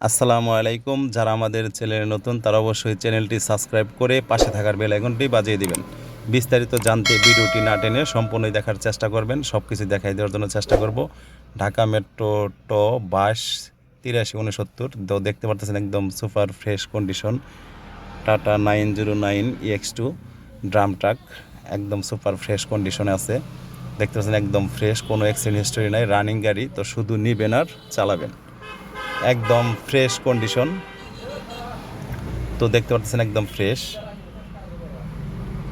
আসসালামু আলাইকুম। যারা আমাদের চ্যানেলে নতুন, তারা অবশ্যই চ্যানেলটি সাবস্ক্রাইব করে পাশে থাকার বেল আইকনটি বাজিয়ে দিবেন। বিস্তারিত জানতে ভিডিওটি না টেনে সম্পূর্ণই দেখার চেষ্টা করবেন। সব কিছু দেখাই দেওয়ার জন্য চেষ্টা করব। ঢাকা মেট্রো ট বাস তিরাশি উনসত্তর। তো দেখতে পারতেছেন একদম super fresh condition. Tata nine zero nine X two drum truck একদম সুপার ফ্রেশ কন্ডিশনে আছে। দেখতে পাচ্ছেন একদম ফ্রেশ, কোনো অ্যাক্সিডেন্ট হিস্টোরি নাই। রানিং গাড়ি, তো শুধু নিবেন আর চালাবেন। একদম ফ্রেশ কন্ডিশন তো দেখতে পাচ্ছেন একদম ফ্রেশ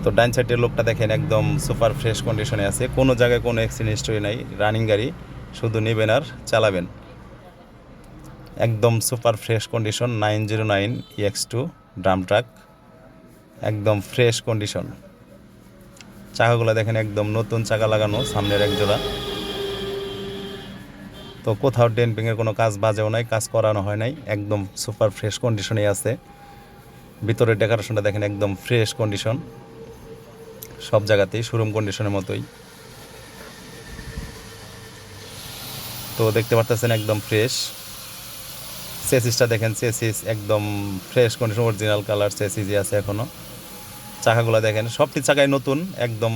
তো ডাইন সাইডের লোকটা দেখেন একদম সুপার ফ্রেশ কন্ডিশনে আছে। কোনো জায়গায় কোনো অ্যাক্সিডেন্ট হিস্টোরি নাই। রানিং গাড়ি, শুধু নেবেন আর চালাবেন। একদম super fresh condition nine zero nine X two drum truck একদম ফ্রেশ কন্ডিশন চাকাগুলো দেখেন একদম নতুন চাকা লাগানো, সামনের এক জোড়া। তো কোথাও ডেম্পিংয়ের কোনো কাজ বাজেও নাই, কাজ করানো হয় নাই, একদম সুপার ফ্রেশ কন্ডিশনেই আছে। ভিতরের ডেকোরেশনটা দেখেন একদম ফ্রেশ কন্ডিশন সব জায়গাতেই শোরুম কন্ডিশনের মতোই। তো দেখতে পারতেছেন একদম ফ্রেশ চেসিসটা দেখেন চেসিস একদম ফ্রেশ কন্ডিশন অরিজিনাল কালার চেসিসই আছে এখনও চাকাগুলো দেখেন, সবটি চাকাই নতুন, একদম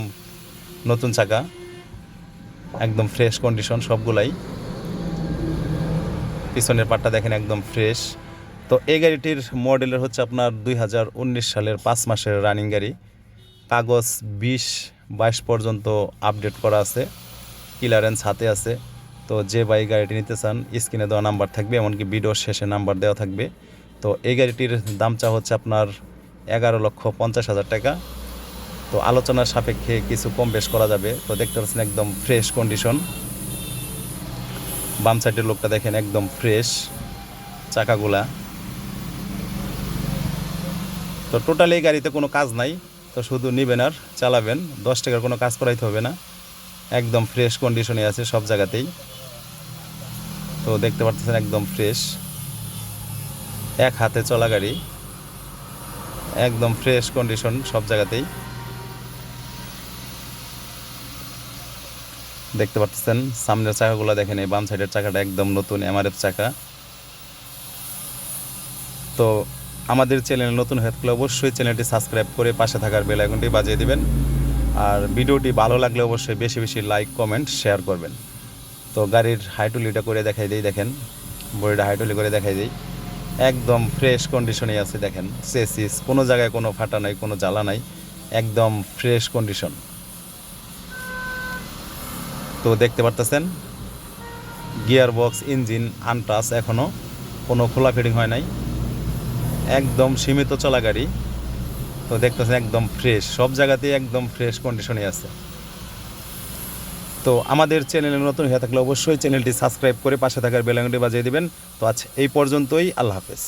নতুন চাকা। একদম ফ্রেশ কন্ডিশন সবগুলাই। পিছনের পাটটা দেখেন একদম ফ্রেশ তো এই গাড়িটির মডেলের হচ্ছে আপনার দুই হাজার উনিশ সালের পাঁচ মাসের রানিং গাড়ি। কাগজ বিশ, বাইশ পর্যন্ত আপডেট করা আছে ক্লিয়ারেন্স হাতে আছে। তো যে বাই গাড়িটি নিতে চান স্ক্রিনে দেওয়া নাম্বার থাকবে, এমনকি ভিডিওর শেষে নাম্বার দেওয়া থাকবে। তো এই গাড়িটির দাম চা হচ্ছে আপনার এগারো লক্ষ পঞ্চাশ হাজার টাকা। তো আলোচনার সাপেক্ষে কিছু কম বেশ করা যাবে। তো দেখতে পাচ্ছেন একদম ফ্রেশ কন্ডিশন বাম সাইডের লোকটা দেখেন একদম ফ্রেশ চাকাগুলা। তো টোটালি এই গাড়িতে কোনো কাজ নাই, তো শুধু নেবেন আর চালাবেন, দশ টাকার কোনো কাজ করাইতে হবে না। একদম ফ্রেশ কন্ডিশনে আছে সব জায়গাতেই। তো দেখতে পাচ্ছেন একদম ফ্রেশ এক হাতে চলা গাড়ি, একদম ফ্রেশ কন্ডিশন সব জায়গাতেই। দেখতে পাচ্ছেন সামনের চাকাগুলো দেখেন, এই বাম সাইডের চাকাটা একদম নতুন এমআরএফ চাকা। তো আমাদের চ্যানেল নতুন হয়ে থাকলে অবশ্যই চ্যানেলটি সাবস্ক্রাইব করে পাশে থাকার বেল আইকনটি বাজিয়ে দিবেন। আর ভিডিওটি ভালো লাগলে অবশ্যই বেশি বেশি লাইক, কমেন্ট, শেয়ার করবেন। তো গাড়ির হাইটুলিটা করে দেখাই দিই, দেখেন। বডিটা হাইটুলি করে দেখাই দিই। একদম ফ্রেশ কন্ডিশনে আছে, দেখেন। সেসিস, কোনো জায়গায় কোনো ফাটা নাই, কোনো জ্বালা নাই। একদম ফ্রেশ কন্ডিশন। তো দেখতে পারতেছেন গিয়ার বক্স ইঞ্জিন, আনটাস এখনও কোনো খোলা ফিটিং হয় নাই। একদম সীমিত চলা গাড়ি, তো দেখতেছেন একদম ফ্রেশ সব জায়গাতেই একদম ফ্রেশ কন্ডিশনে আছে। তো আমাদের চ্যানেলে নতুন হয়ে থাকলে অবশ্যই চ্যানেলটি সাবস্ক্রাইব করে পাশে থাকার বেলাঙ্গটি বাজিয়ে দেবেন। তো আজ এই পর্যন্তই, আল্লাহ হাফেজ।